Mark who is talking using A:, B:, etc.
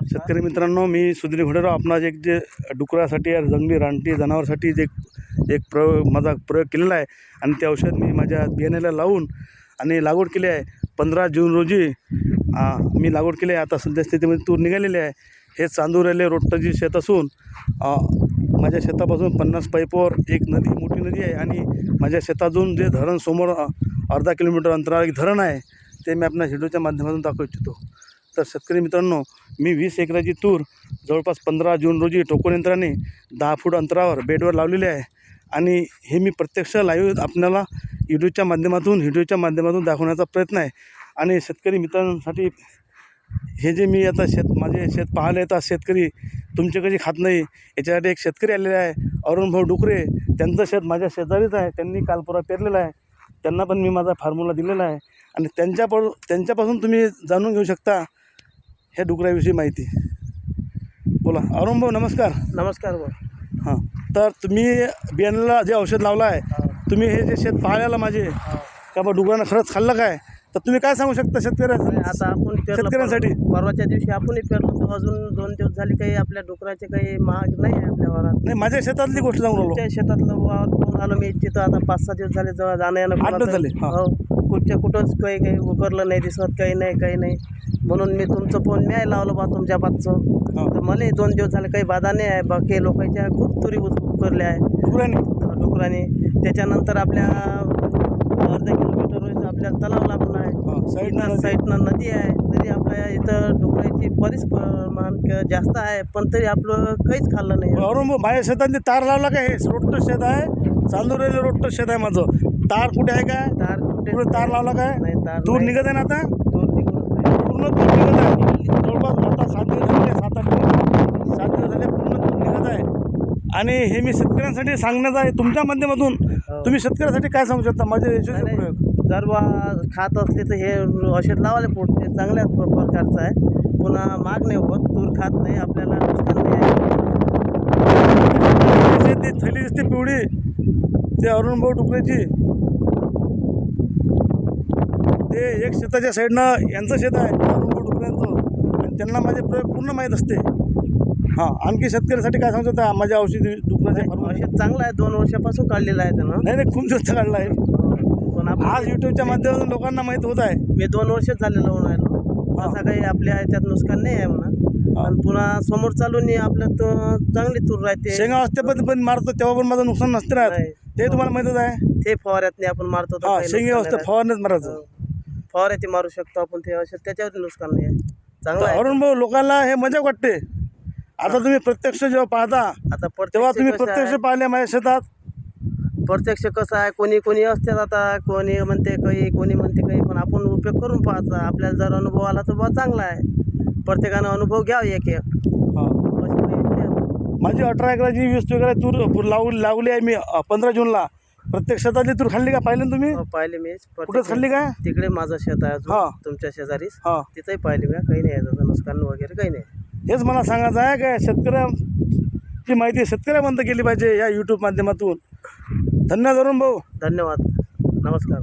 A: शेतकरी मित्रांनो मी सुधीर घोडेराव. आपणास एक जे डुकरासाठी जंगली रानटी जनावरसाठी जे एक प्रयोग माझा प्रयोग केलेला आहे. आणि ते औषध मी माझ्या बियाण्याला लावून आणि लागवड केली आहे. पंधरा जून रोजी मी लागवड केली आहे. आता सध्या स्थितीमध्ये तूर निघालेली आहे. हे चांदूरले रोट्टाची शेत असून माझ्या शेतापासून पन्नास पाईपवर एक नदी मोठी नदी आहे. आणि माझ्या शेतातून जे धरण समोर अर्धा किलोमीटर अंतरावर एक धरण आहे ते मी आपल्या व्हिडिओच्या माध्यमातून दाखवू इच्छितो. तर शेतकरी मित्रांनो मी वीस एकराची तूर जवळपास पंधरा जून रोजी टोकन यंत्राने दहा फूट अंतरावर बेडवर लावलेले आहे. आणि हे मी प्रत्यक्ष लाईव्ह आपल्याला व्हिडिओच्या माध्यमातून व्हिडिओच्या माध्यमातून दाखवण्याचा प्रयत्न आहे. आणि शेतकरी मित्रांसाठी हे जे मी आता शेत माझे शेत पाहायला येतात शेतकरी तुमच्याकडे खात नाही याच्यासाठी एक शेतकरी आलेला आहे अरुणभाऊ डुकरे. त्यांचं शेत माझ्या शेजारीच आहे त्यांनी कालपुरा पेरलेलं आहे. त्यांना पण मी माझा फॉर्म्युला दिलेला आहे. आणि त्यांच्याप त्यांच्यापासून तुम्ही जाणून घेऊ शकता ह्या डुकराविषयी माहिती. बोला. अरुणभाऊ नमस्कार.
B: नमस्कार भाऊ.
A: हां. तर तुम्ही बियाण्याला जे औषध लावलं आहे तुम्ही हे जे शेत पाहायला माझे का बा डुकरानं खरंच खाल्लं काय? तर तुम्ही काय सांगू शकता शेतकऱ्या
B: आता आपण पेरलं
A: शेतकऱ्यांसाठी?
B: परवा- परवाच्या दिवशी आपणही पेरलो तर अजून दोन दिवस झाले काही आपल्या डुकराचे काही महाग नाही आहे आपल्या वरात
A: नाही माझ्या शेतातली गोष्ट सांगू राहिलो.
B: तुमच्या शेतातलं वावर पाहून आलो मी. तिथं आता पाच सहा दिवस झाले जवळ जाणं येणं
A: आठ दिवस
B: कोणाचं-
A: झाले, हा.
B: हो. कुठच्या कुठंच काही काही उकरलं नाही दिसत काही नाही काही नाही. म्हणून मी तुमचं फोन मी लावलं बा तुमच्या बाजचं
A: हां.
B: तर मला दोन दिवस झाले काही बाधा नाही आहे. बाकी लोकांच्या खूप तुरी उक- उकरल्या आहे.
A: डुकरांनी?
B: डुकराने. त्याच्यानंतर आपल्या अर्धा किलोमीटर आपल्याला तलाव लागून आहे.
A: साईडनं
B: साईडनं नदी आहे. तरी आपल्या इथं डुकराची बरीच प्रमाण क- जास्त आहे. पण तरी आपलं काहीच खाल्लं नाही.
A: अरुणभाऊ माझ्या शेतातली तार लावला काय हे रोट्ट शेत आहे. चांदुरेले रोट्ट शेत आहे माझं. तार कुठे आहे काय
B: तार कुठे?
A: तार लावला काय
B: नाही तार नाही.
A: निघत आहे ना आता
B: तूर निघूनच नाही.
A: पूर्ण तूर निघत आहे जवळपास आता सात दिवस झाले सात आठ दिवस सात दिवस झाले पूर्ण तूर निघत आहे आणि हे मी शेतकऱ्यांसाठी सांगण्याचं आहे तुमच्या माध्यमातून
B: हो.
A: तुम्ही शेतकऱ्यासाठी काय सांगू शकता? माझे यशस्वी. प्रयोग.
B: जर बा खात असले तर हे औषध लावायला पुढचे चांगल्या प्रकारचं आहे. पुन्हा माग नाही होत तूर खात नाही आपल्याला नुकसान नाही
A: ती थैली दिसते पिवळी ते अरुणभाऊ डुकरेची ते एक शेताच्या साईडनं यांचं शेत आहे अरुणभाऊ डुकऱ्यांचं आणि त्यांना माझे प्रयोग पूर्ण माहीत असते. हां आणखी शेतकऱ्यासाठी काय सांगू शकता माझ्या औषधी फॉर्म्युला
B: औषध चांगलं आहे दोन वर्षापासून काढलेलं आहे त्यानं.
A: नाही नाही खूप दिवस काढला आहे.
B: पण आपण
A: आज यूट्यूबच्या माध्यमातून लोकांना माहीत होत आहे.
B: मी दोन वर्ष झाले लावून राहिलो.
A: हा.
B: असं काही आपल्या ह्याच्यात नुकसान नाही आहे म्हणा.
A: हा.
B: आणि पुन्हा समोर चालून आपलं तो चांगली तूर राहते.
A: शेंगा असते पण पण मारतो तेव्हा पण माझं नुकसान नसते राहत.
B: नाही.
A: ते तुम्हाला माहीतच आहे.
B: ते फवाऱ्यातनी आपण मारतो तर
A: हां
B: काही
A: शेंगे
B: नुकसान
A: असते
B: नाही
A: फवारण्यात मारायचं.
B: राहत. हो. फवाऱ्याती मारू शकतो आपण ते औषध त्याच्यावर नुकसान नाही आहे. चांगलं
A: तर
B: आहे.
A: अरुण भाऊ लोकांना हे मजा वाटते. आता तुम्ही प्रत्यक्ष जेव्हा पाहता
B: आता
A: तेव्हा
B: प्रत्यक्ष
A: तुम्ही
B: कसं
A: प्रत्यक्ष पाहिले माझ्या शेतात?
B: प्रत्यक्ष कसं आहे? कोणी कोणी असतात आता कोणी म्हणते काही कोणी म्हणते काही पण आपण उपयोग करून पाहायचा. आपल्याला जर अनुभव आला तर बा चांगला आहे. प्रत्येकानं अनुभव घ्यावा एक एक.
A: हां.
B: अशी काही इच्छा आहे.
A: माझी अठरा एकराची वीस वगैरे तूर पूर लावली लावली आहे मी पंधरा जूनला. प्रत्येक शेतातली तूर खाल्ली का? पाहिले ना तुम्ही?
B: हो, पाहिले मी.
A: कुठं
B: प्रत्यक्ष-
A: खाल्ली काय?
B: तिकडे माझं शेत आहे
A: हा.
B: अजून तुमच्या शेजारीच.
A: हां.
B: तिथंही पाहिले मी. काही नाही आहे त्याचं नुकसान वगैरे काही नाही.
A: हेच मला सांगायचं आहे काय शेतकऱ्याची माहिती शेतकऱ्यापर्यंत केली पाहिजे या यूट्यूब माध्यमातून. धन्यवाद अरुण भाऊ.
B: धन्यवाद. नमस्कार.